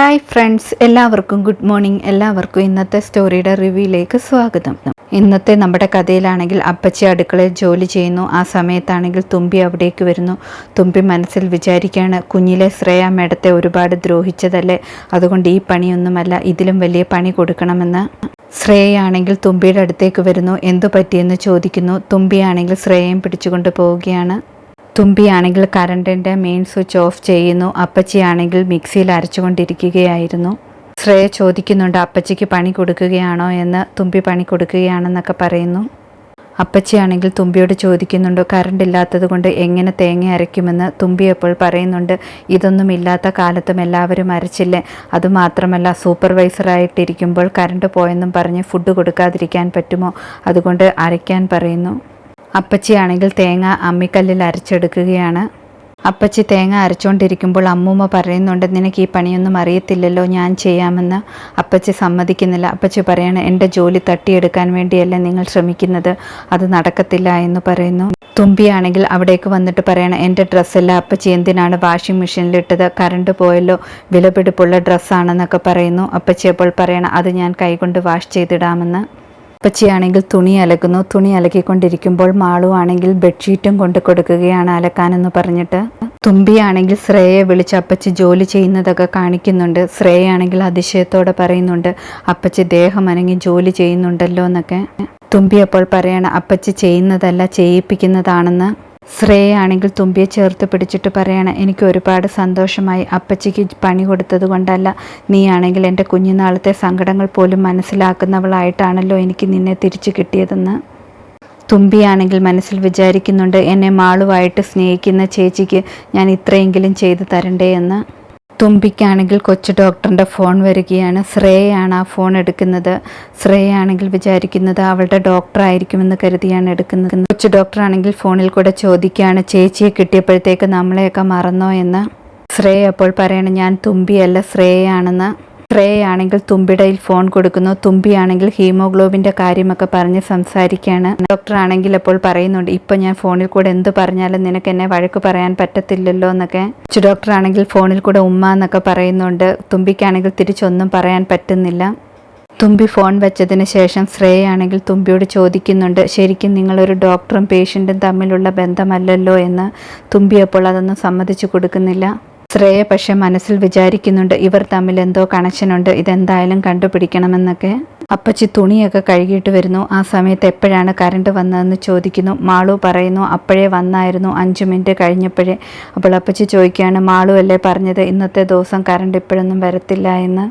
Hi friends എല്ലാവർക്കും good morning എല്ലാവർക്കും ഇന്നത്തെ സ്റ്റോറിയുടെ റിവ്യൂയിലേക്ക് സ്വാഗതം. ഇന്നത്തെ നമ്മുടെ കഥയിലാണെങ്കിൽ അപ്പച്ചി അടുക്കളയിൽ ജോലി ചെയ്യുന്നു. ആ സമയത്താണെങ്കിൽ തുമ്പി അവിടേക്ക് വരുന്നു. തുമ്പി മനസ്സിൽ വിചാരിക്കുകയാണ് കുഞ്ഞിലെ ശ്രേയ മേഡത്തെ ഒരുപാട് ദ്രോഹിച്ചതല്ലേ? അതുകൊണ്ട് ഈ പണിയൊന്നുമല്ല ഇതിലും വലിയ പണി കൊടുക്കണമെന്ന്. ശ്രേയയാണെങ്കിൽ തുമ്പിയുടെ അടുത്തേക്ക് വരുന്നു. എന്തു പറ്റിയെന്ന് ചോദിക്കുന്നു. തുമ്പിയാണെങ്കിൽ ശ്രേയയും പിടിച്ചുകൊണ്ട് പോവുകയാണ്. തുമ്പിയാണെങ്കിൽ കറണ്ടിന്റെ മെയിൻ സ്വിച്ച് ഓഫ് ചെയ്യുന്നു. അപ്പച്ചിയാണെങ്കിൽ മിക്സിയിൽ അരച്ചുകൊണ്ടിരിക്കുകയായിരുന്നു. ശ്രേയ ചോദിക്കുന്നുണ്ട് അപ്പച്ചിക്ക് പണി കൊടുക്കുകയാണോ എന്ന്. തുമ്പി പണി കൊടുക്കുകയാണെന്നൊക്കെ പറയുന്നു. അപ്പച്ചിയാണെങ്കിൽ തുമ്പിയോട് ചോദിക്കുന്നുണ്ട് കറണ്ട് ഇല്ലാത്തത് കൊണ്ട് എങ്ങനെ തേങ്ങ അരയ്ക്കുമെന്ന്? തുമ്പി എപ്പോൾ പറയുന്നുണ്ട് ഇതൊന്നും ഇല്ലാത്ത കാലത്തും എല്ലാവരും അരച്ചില്ലേ? അതുമാത്രമല്ല സൂപ്പർവൈസറായിട്ടിരിക്കുമ്പോൾ കറണ്ട് പോയെന്നും പറഞ്ഞ് ഫുഡ് കൊടുക്കാതിരിക്കാൻ പറ്റുമോ? അതുകൊണ്ട് അരയ്ക്കാൻ പറയുന്നു. അപ്പച്ചിയാണെങ്കിൽ തേങ്ങ അമ്മിക്കല്ലിൽ അരച്ചെടുക്കുകയാണ്. അപ്പച്ചി തേങ്ങ അരച്ചുകൊണ്ടിരിക്കുമ്പോൾ അമ്മൂമ്മ പറയുന്നുണ്ട് നിനക്ക് ഈ പണിയൊന്നും അറിയത്തില്ലല്ലോ ഞാൻ ചെയ്യാമെന്ന്. അപ്പച്ചി സമ്മതിക്കുന്നില്ല. അപ്പച്ചി പറയാണ് എന്റെ ജോലി തട്ടിയെടുക്കാൻ വേണ്ടിയല്ല നിങ്ങൾ ശ്രമിക്കുന്നത് അത് നടക്കത്തില്ല എന്ന് പറയുന്നു. തുമ്പിയാണെങ്കിൽ അവിടേക്ക് വന്നിട്ട് പറയണം എന്റെ ഡ്രസ്സല്ല അപ്പച്ചി എന്തിനാണ് വാഷിംഗ് മെഷീനിലിട്ടത് കറണ്ട് പോയല്ലോ വിലപിടിപ്പുള്ള ഡ്രസ്സാണെന്നൊക്കെ പറയുന്നു. അപ്പച്ചി അപ്പോൾ പറയണം അത് ഞാൻ കൈകൊണ്ട് വാഷ് ചെയ്തിടാമെന്ന്. അപ്പച്ചിയാണെങ്കിൽ തുണി അലക്കുന്നു. തുണി അലക്കിക്കൊണ്ടിരിക്കുമ്പോൾ മാളു ആണെങ്കിൽ ബെഡ്ഷീറ്റും കൊണ്ട് കൊടുക്കുകയാണ് അലക്കാനെന്ന് പറഞ്ഞിട്ട്. തുമ്പിയാണെങ്കിൽ ശ്രേയെ വിളിച്ച് അപ്പച്ചി ജോലി ചെയ്യുന്നതൊക്കെ കാണിക്കുന്നുണ്ട്. ശ്രേയാണെങ്കിൽ അതിശയത്തോടെ പറയുന്നുണ്ട് അപ്പച്ചി ദേഹം അനങ്ങി ജോലി ചെയ്യുന്നുണ്ടല്ലോ എന്നൊക്കെ. തുമ്പി അപ്പോൾ പറയണം അപ്പച്ചി ചെയ്യുന്നതല്ല ചെയ്യിപ്പിക്കുന്നതാണെന്ന്. ശ്രേയാണെങ്കിൽ തുമ്പിയെ ചേർത്ത് പിടിച്ചിട്ട് പറയണം എനിക്ക് ഒരുപാട് സന്തോഷമായി അപ്പച്ചിക്ക് പണി കൊടുത്തത് കൊണ്ടല്ല. നീയാണെങ്കിൽ എന്റെ കുഞ്ഞുനാളത്തെ സങ്കടങ്ങൾ പോലും മനസ്സിലാക്കുന്നവളായിട്ടാണല്ലോ എനിക്ക് നിന്നെ തിരിച്ചു കിട്ടിയതെന്ന്. തുമ്പിയാണെങ്കിൽ മനസ്സിൽ വിചാരിക്കുന്നുണ്ട് എന്നെ മാളുവായിട്ട് സ്നേഹിക്കുന്ന ചേച്ചിക്ക് ഞാൻ ഇത്രയെങ്കിലും ചെയ്തു തരണ്ടേ എന്ന് തുമ്പിക്കാണെങ്കിൽ കൊച്ചു ഡോക്ടറിന്റെ ഫോൺ വരികയാണ്. ശ്രേയാണ് ആ ഫോൺ എടുക്കുന്നത്. ശ്രേയാണെങ്കിൽ വിചാരിക്കുന്നത് അവളുടെ ഡോക്ടർ ആയിരിക്കുമെന്ന് കരുതിയാണ് എടുക്കുന്നത്. കൊച്ചു ഡോക്ടറാണെങ്കിൽ ഫോണിൽ കൂടെ ചോദിക്കുകയാണ് ചേച്ചിയെ കിട്ടിയപ്പോഴത്തേക്ക് നമ്മളെയൊക്കെ മറന്നോ? എന്ന്. ശ്രേയ അപ്പോൾ പറയണം ഞാൻ തുമ്പിയല്ല ശ്രേയാണെന്ന്. ശ്രേയാണെങ്കിൽ തുമ്പിടയിൽ ഫോൺ കൊടുക്കുന്നു തുമ്പിയാണെങ്കിൽ ഹീമോഗ്ലോബിന്റെ കാര്യമൊക്കെ പറഞ്ഞ് സംസാരിക്കുകയാണ് ഡോക്ടർ ആണെങ്കിൽ അപ്പോൾ പറയുന്നുണ്ട് ഇപ്പം ഞാൻ ഫോണിൽ കൂടെ എന്ത് പറഞ്ഞാലും നിനക്ക് എന്നെ വഴക്ക് പറയാൻ പറ്റത്തില്ലല്ലോ എന്നൊക്കെ. കൊച്ചു ഡോക്ടർ ആണെങ്കിൽ ഫോണിൽ കൂടെ ഉമ്മ എന്നൊക്കെ പറയുന്നുണ്ട് തുമ്പിക്കാണെങ്കിൽ തിരിച്ചൊന്നും പറയാൻ പറ്റുന്നില്ല. തുമ്പി ഫോൺ വെച്ചതിന് ശേഷം ശ്രേയാണെങ്കിൽ തുമ്പിയോട് ചോദിക്കുന്നുണ്ട് ശരിക്കും നിങ്ങളൊരു ഡോക്ടറും പേഷ്യന്റും തമ്മിലുള്ള ബന്ധമല്ലല്ലോ എന്ന്. തുമ്പി അപ്പോൾ അതൊന്നും സമ്മതിച്ചു കൊടുക്കുന്നില്ല. ശ്രേയ പക്ഷെ മനസ്സിൽ വിചാരിക്കുന്നുണ്ട്. ഇവർ തമ്മിൽ എന്തോ കണക്ഷനുണ്ട്. ഇതെന്തായാലും കണ്ടുപിടിക്കണമെന്നൊക്കെ. അപ്പച്ചി തുണിയൊക്കെ കഴുകിയിട്ട് വരുന്നു. ആ സമയത്ത് എപ്പോഴാണ് കറണ്ട് വന്നതെന്ന് ചോദിക്കുന്നു. മാളു പറയുന്നു അപ്പോഴേ വന്നായിരുന്നു. അഞ്ച് മിനിറ്റ് കഴിഞ്ഞപ്പോഴേ. അപ്പോൾ അപ്പച്ചി ചോദിക്കുകയാണ് മാളു അല്ലേ പറഞ്ഞത്? ഇന്നത്തെ ദിവസം കറണ്ട് ഇപ്പോഴൊന്നും വരത്തില്ല എന്ന്.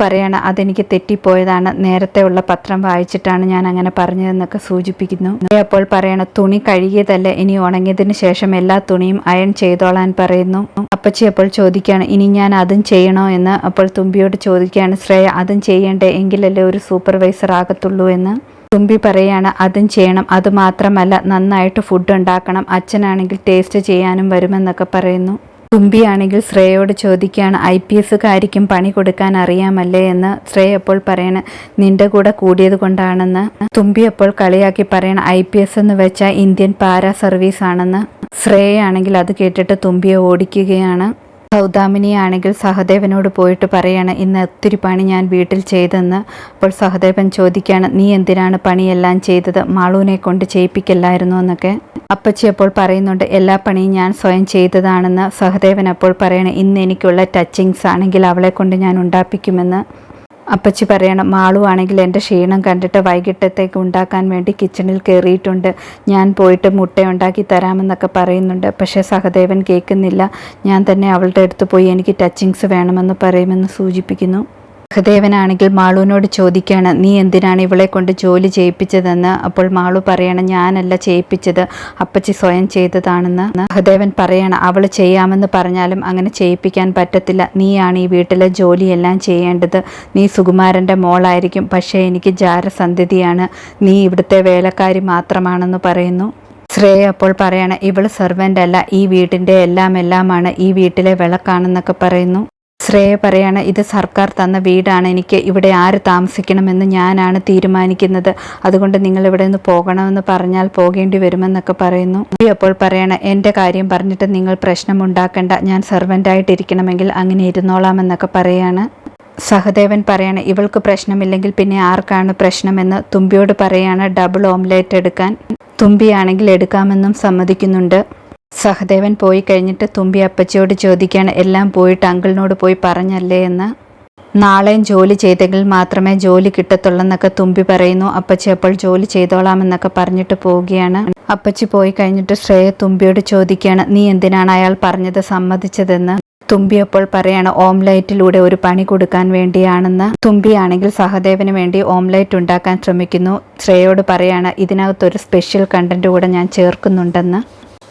പറയാണ് അതെനിക്ക് തെറ്റിപ്പോയതാണ്. നേരത്തെ ഉള്ള പത്രം വായിച്ചിട്ടാണ് ഞാൻ അങ്ങനെ പറഞ്ഞതെന്നൊക്കെ സൂചിപ്പിക്കുന്നു. അപ്പോൾ പറയണ തുണി കഴുകിയതല്ല ഇനി ഉണങ്ങിയതിന് ശേഷം എല്ലാ തുണിയും അയൺ ചെയ്തോളാൻ പറയുന്നു. അപ്പച്ചി അപ്പോൾ ചോദിക്കുകയാണ് ഇനി ഞാൻ അതും ചെയ്യണോ? എന്ന് അപ്പോൾ തുമ്പിയോട് ചോദിക്കുകയാണ് ശ്രേയ അതും ചെയ്യണ്ടേ എങ്കിലല്ലേ ഒരു സൂപ്പർവൈസർ ആകത്തുള്ളൂ എന്ന്. തുമ്പി പറയാണ് അതും ചെയ്യണം. അതുമാത്രമല്ല നന്നായിട്ട് ഫുഡ് ഉണ്ടാക്കണം. അച്ഛനാണെങ്കിൽ ടേസ്റ്റ് ചെയ്യാനും വരുമെന്നൊക്കെ പറയുന്നു. തുമ്പിയാണെങ്കിൽ ശ്രേയോട് ചോദിക്കുകയാണ് ഐ പി എസ്സുകാരിക്കും പണി കൊടുക്കാൻ അറിയാമല്ലേ? എന്ന് ശ്രേയ അപ്പോൾ പറയണ നിന്റെ കൂടെ കൂടിയത് കൊണ്ടാണെന്ന്. തുമ്പി അപ്പോൾ കളിയാക്കി പറയണ ഐ പി എസ് എന്ന് വെച്ചാൽ ഇന്ത്യൻ പാരാ സർവീസ് ആണെന്ന് ശ്രേയാണെങ്കിൽ അത് കേട്ടിട്ട് തുമ്പിയെ ഓടിക്കുകയാണ്. സൗദാമിനിയാണെങ്കിൽ സഹദേവനോട് പോയിട്ട് പറയാണ് ഇന്ന് ഒത്തിരി പണി ഞാൻ വീട്ടിൽ ചെയ്തെന്ന്. അപ്പോൾ സഹദേവൻ ചോദിക്കുകയാണ് നീ എന്തിനാണ് പണിയെല്ലാം ചെയ്തത്? മാളൂനെ കൊണ്ട് ചെയ്യിപ്പിക്കല്ലായിരുന്നു? എന്നൊക്കെ. അപ്പച്ചി അപ്പോൾ പറയുന്നുണ്ട് എല്ലാ പണിയും ഞാൻ സ്വയം ചെയ്തതാണെന്ന്. സഹദേവൻ അപ്പോൾ പറയണേ ഇന്ന് എനിക്കുള്ള ടച്ചിങ്സ് ആണെങ്കിൽ അവളെ കൊണ്ട് ഞാൻ ഉണ്ടാപ്പിക്കുമെന്ന്. അപ്പച്ചി പറയണം മാളുവാണെങ്കിൽ എന്റെ ക്ഷീണം കണ്ടിട്ട് വൈകിട്ടത്തേക്ക് ഉണ്ടാക്കാൻ വേണ്ടി കിച്ചണിൽ കയറിയിട്ടുണ്ട്. ഞാൻ പോയിട്ട് മുട്ട ഉണ്ടാക്കി തരാമെന്നൊക്കെ പറയുന്നുണ്ട്. പക്ഷേ സഹദേവൻ കേൾക്കുന്നില്ല. ഞാൻ തന്നെ അവളുടെ അടുത്ത് പോയി എനിക്ക് ടച്ചിങ്സ് വേണമെന്ന് പറയുമെന്ന് സൂചിപ്പിക്കുന്നു. സഹദേവനാണെങ്കിൽ മാളുവിനോട് ചോദിക്കുകയാണ് നീ എന്തിനാണ് ഇവളെ കൊണ്ട് ജോലി ചെയ്യിപ്പിച്ചതെന്ന്? അപ്പോൾ മാളു പറയണം ഞാനല്ല ചെയ്യിപ്പിച്ചത് അപ്പച്ചി സ്വയം ചെയ്തതാണെന്ന്. സഹദേവൻ പറയണം അവൾ ചെയ്യാമെന്ന് പറഞ്ഞാലും അങ്ങനെ ചെയ്യിപ്പിക്കാൻ പറ്റത്തില്ല. നീയാണ് ഈ വീട്ടിലെ ജോലിയെല്ലാം ചെയ്യേണ്ടത്. നീ സുകുമാരന്റെ മോളായിരിക്കും പക്ഷേ എനിക്ക് ജാരസന്ധിതിയാണ് നീ ഇവിടുത്തെ വേലക്കാരി മാത്രമാണെന്ന് പറയുന്നു. ശ്രേയ അപ്പോൾ പറയണം ഇവൾ സെർവന്റ് അല്ല ഈ വീട്ടിന്റെ എല്ലാം എല്ലാമാണ് ഈ വീട്ടിലെ വിളക്കാണെന്നൊക്കെ പറയുന്നു. ശ്രേയ പറയാണ് ഇത് സർക്കാർ തന്ന വീടാണ്. എനിക്ക് ഇവിടെ ആര് താമസിക്കണമെന്ന് ഞാനാണ് തീരുമാനിക്കുന്നത്. അതുകൊണ്ട് നിങ്ങൾ ഇവിടെ നിന്ന് പോകണമെന്ന് പറഞ്ഞാൽ പോകേണ്ടി വരുമെന്നൊക്കെ പറയുന്നു. അപ്പോൾ പറയണ എന്റെ കാര്യം പറഞ്ഞിട്ട് നിങ്ങൾ പ്രശ്നം പ്രശ്നമുണ്ടാക്കണ്ട ഞാൻ സെർവന്റായിട്ടിരിക്കണമെങ്കിൽ അങ്ങനെ ഇരുന്നോളാമെന്നൊക്കെ പറയാണ്. സഹദേവൻ പറയാണ് ഇവൾക്ക് പ്രശ്നമില്ലെങ്കിൽ പിന്നെ ആർക്കാണ് പ്രശ്നമെന്ന് തുമ്പിയോട് പറയാണ് ഡബിൾ ഓംലേറ്റ് എടുക്കാൻ. തുമ്പിയാണെങ്കിൽ എടുക്കാമെന്നും സമ്മതിക്കുന്നുണ്ട്. സഹദേവൻ പോയി കഴിഞ്ഞിട്ട് തുമ്പി അപ്പച്ചിയോട് ചോദിക്കുകയാണ് എല്ലാം പോയിട്ട് അങ്കിളിനോട് പോയി പറഞ്ഞല്ലേ എന്ന്. നാളെയും ജോലി ചെയ്തെങ്കിൽ മാത്രമേ ജോലി കിട്ടത്തുള്ളെന്നൊക്കെ തുമ്പി പറയുന്നു. അപ്പച്ചി അപ്പോൾ ജോലി ചെയ്തോളാമെന്നൊക്കെ പറഞ്ഞിട്ട് പോവുകയാണ്. അപ്പച്ചി പോയി കഴിഞ്ഞിട്ട് ശ്രേയ തുമ്പിയോട് ചോദിക്കുകയാണ് നീ എന്തിനാണ് അയാൾ പറഞ്ഞത് സമ്മതിച്ചതെന്ന്? തുമ്പി അപ്പോൾ പറയാണ് ഓംലൈറ്റിലൂടെ ഒരു പണി കൊടുക്കാൻ വേണ്ടിയാണെന്ന്. തുമ്പിയാണെങ്കിൽ സഹദേവന് വേണ്ടി ഓംലൈറ്റ് ഉണ്ടാക്കാൻ ശ്രമിക്കുന്നു. ശ്രേയോട് പറയാണ് ഇതിനകത്തൊരു സ്പെഷ്യൽ കണ്ടന്റ് കൂടെ ഞാൻ ചേർക്കുന്നുണ്ടെന്ന്.